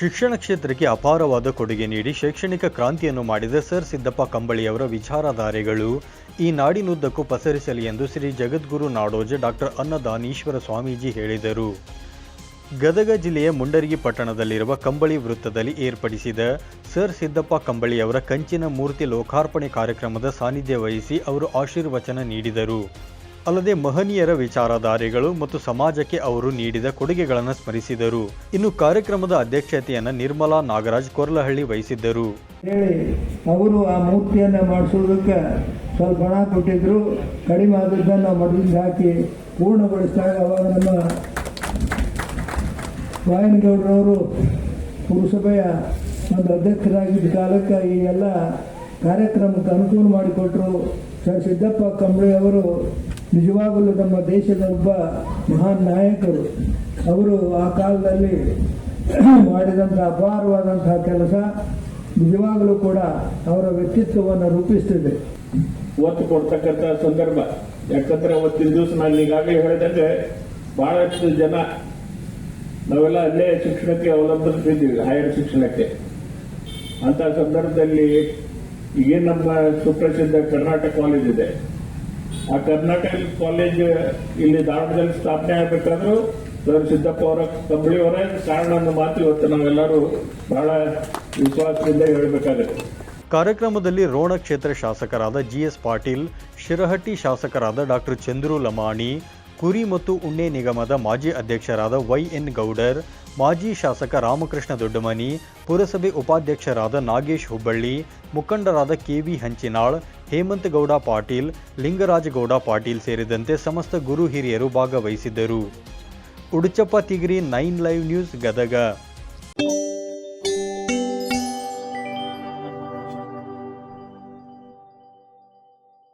ಶಿಕ್ಷಣ ಕ್ಷೇತ್ರಕ್ಕೆ ಅಪಾರವಾದ ಕೊಡುಗೆ ನೀಡಿ ಶೈಕ್ಷಣಿಕ ಕ್ರಾಂತಿಯನ್ನು ಮಾಡಿದ ಸರ್ ಸಿದ್ದಪ್ಪ ಕಂಬಳಿಯವರ ವಿಚಾರಧಾರೆಗಳು ಈ ನಾಡಿನುದ್ದಕ್ಕೂ ಪಸರಿಸಲಿ ಎಂದು ಶ್ರೀ ಜಗದ್ಗುರು ನಾಡೋಜ ಡಾಕ್ಟರ್ ಅನ್ನದಾನೀಶ್ವರ ಸ್ವಾಮೀಜಿ ಹೇಳಿದರು. ಗದಗ ಜಿಲ್ಲೆಯ ಮುಂಡರಗಿ ಪಟ್ಟಣದಲ್ಲಿರುವ ಕಂಬಳಿ ವೃತ್ತದಲ್ಲಿ ಏರ್ಪಡಿಸಿದ ಸರ್ ಸಿದ್ದಪ್ಪ ಕಂಬಳಿಯವರ ಕಂಚಿನ ಮೂರ್ತಿ ಲೋಕಾರ್ಪಣೆ ಕಾರ್ಯಕ್ರಮದ ಸಾನ್ನಿಧ್ಯ ವಹಿಸಿ ಅವರು ಆಶೀರ್ವಚನ ನೀಡಿದರು. ಅಲ್ಲದೆ ಮಹನೀಯರ ವಿಚಾರಧಾರೆಗಳು ಮತ್ತು ಸಮಾಜಕ್ಕೆ ಅವರು ನೀಡಿದ ಕೊಡುಗೆಗಳನ್ನು ಸ್ಮರಿಸಿದರು. ಇನ್ನು ಕಾರ್ಯಕ್ರಮದ ಅಧ್ಯಕ್ಷತೆಯನ್ನು ನಿರ್ಮಲಾ ನಾಗರಾಜ್ ಕೊರ್ಲಹಳ್ಳಿ ವಹಿಸಿದ್ದರು. ಹೇಳಿ, ಅವರು ಆ ಮೂರ್ತಿಯನ್ನು ಮಾಡಿಸೋದಕ್ಕೆ ಸ್ವಲ್ಪ ಹಣ ಕೊಟ್ಟಿದ್ರು. ಕಡಿಮೆ ಆದದ್ದನ್ನು ಮಡಲಿಗೆ ಹಾಕಿ ಪೂರ್ಣಗೊಳಿಸಿದಾಗ ಅವಾಗ ನಮ್ಮ ವಾಯನಗೌಡರವರು ಪುರಸಭೆಯ ಒಂದು ಅಧ್ಯಕ್ಷರಾಗಿದ್ದ ಕಾಲಕ್ಕೆ ಈ ಎಲ್ಲ ಕಾರ್ಯಕ್ರಮಕ್ಕೆ ಅನುಕೂಲ ಮಾಡಿಕೊಟ್ರು. ಸರ್ ಸಿದ್ದಪ್ಪ ಕಂಬಳಿ ಅವರು ನಿಜವಾಗಲೂ ನಮ್ಮ ದೇಶದ ಒಬ್ಬ ಮಹಾನ್ ನಾಯಕರು, ಅವರು ಆ ಕಾಲದಲ್ಲಿ ಮಾಡಿದಂಥ ಅಪಾರವಾದಂತಹ ಕೆಲಸ ನಿಜವಾಗಲೂ ಕೂಡ ಅವರ ವ್ಯಕ್ತಿತ್ವವನ್ನು ರೂಪಿಸ್ತಿದೆ. ಒತ್ತು ಕೊಡ್ತಕ್ಕಂಥ ಸಂದರ್ಭ. ಯಾಕಂದ್ರೆ ಅವತ್ತಿನ ದಿವಸ ನಾನು ಈಗಾಗಲೇ ಹೇಳಿದಂಗೆ ಬಹಳಷ್ಟು ಜನ ನಾವೆಲ್ಲ ಅಲ್ಲೇ ಶಿಕ್ಷಣಕ್ಕೆ ಅವಲಂಬಿಸ್ತಿದ್ದೀವಿ, ಹೈಯರ್ ಶಿಕ್ಷಣಕ್ಕೆ. ಅಂತ ಸಂದರ್ಭದಲ್ಲಿ ಈಗೇನು ನಮ್ಮ ಸುಪ್ರಸಿದ್ಧ ಕರ್ನಾಟಕ ಕಾಲೇಜ್ ಇದೆ. ಆ ಕರ್ನಾಟಕ ಕಾಲೇಜ್ ಇಲ್ಲಿ ಧಾರವಾಡದಲ್ಲಿ ಸ್ಥಾಪನೆ ಆಗಬೇಕಾದ್ರೂ ಸರ್ ಸಿದ್ದಪ್ಪ ಅವರ ಕಂಬಳಿಯವರೇ ಕಾರಣ ಅನ್ನೋ ಮಾತು ಇವತ್ತು ನಾವೆಲ್ಲರೂ ಬಹಳ ವಿಶ್ವಾಸದಿಂದ ಹೇಳಬೇಕಾಗುತ್ತೆ. ಕಾರ್ಯಕ್ರಮದಲ್ಲಿ ರೋಣ ಕ್ಷೇತ್ರ ಶಾಸಕರಾದ ಜಿಎಸ್ ಪಾಟೀಲ್, ಶಿರಹಟ್ಟಿ ಶಾಸಕರಾದ ಡಾಕ್ಟರ್ ಚಂದ್ರು ಲಮಾಣಿ, ಕುರಿ ಮತ್ತು ಉಣ್ಣೆ ನಿಗಮದ ಮಾಜಿ ಅಧ್ಯಕ್ಷರಾದ ವೈ ಎನ್ ಗೌಡರ್, ಮಾಜಿ ಶಾಸಕ ರಾಮಕೃಷ್ಣ ದೊಡ್ಡಮನಿ, ಪುರಸಭೆ ಉಪಾಧ್ಯಕ್ಷರಾದ ನಾಗೇಶ್ ಹುಬ್ಬಳ್ಳಿ, ಮುಖಂಡರಾದ ಕೆವಿ ಹಂಚಿನಾಳ್ ಹೇಮಂತ್ ಗೌಡ ಪಾಟೀಲ್, ಲಿಂಗರಾಜಗೌಡ ಪಾಟೀಲ್ ಸೇರಿದಂತೆ ಸಮಸ್ತ ಗುರು ಹಿರಿಯರು ಭಾಗವಹಿಸಿದ್ದರು. Uduchappa, Tigiri, nine live news, Gadag.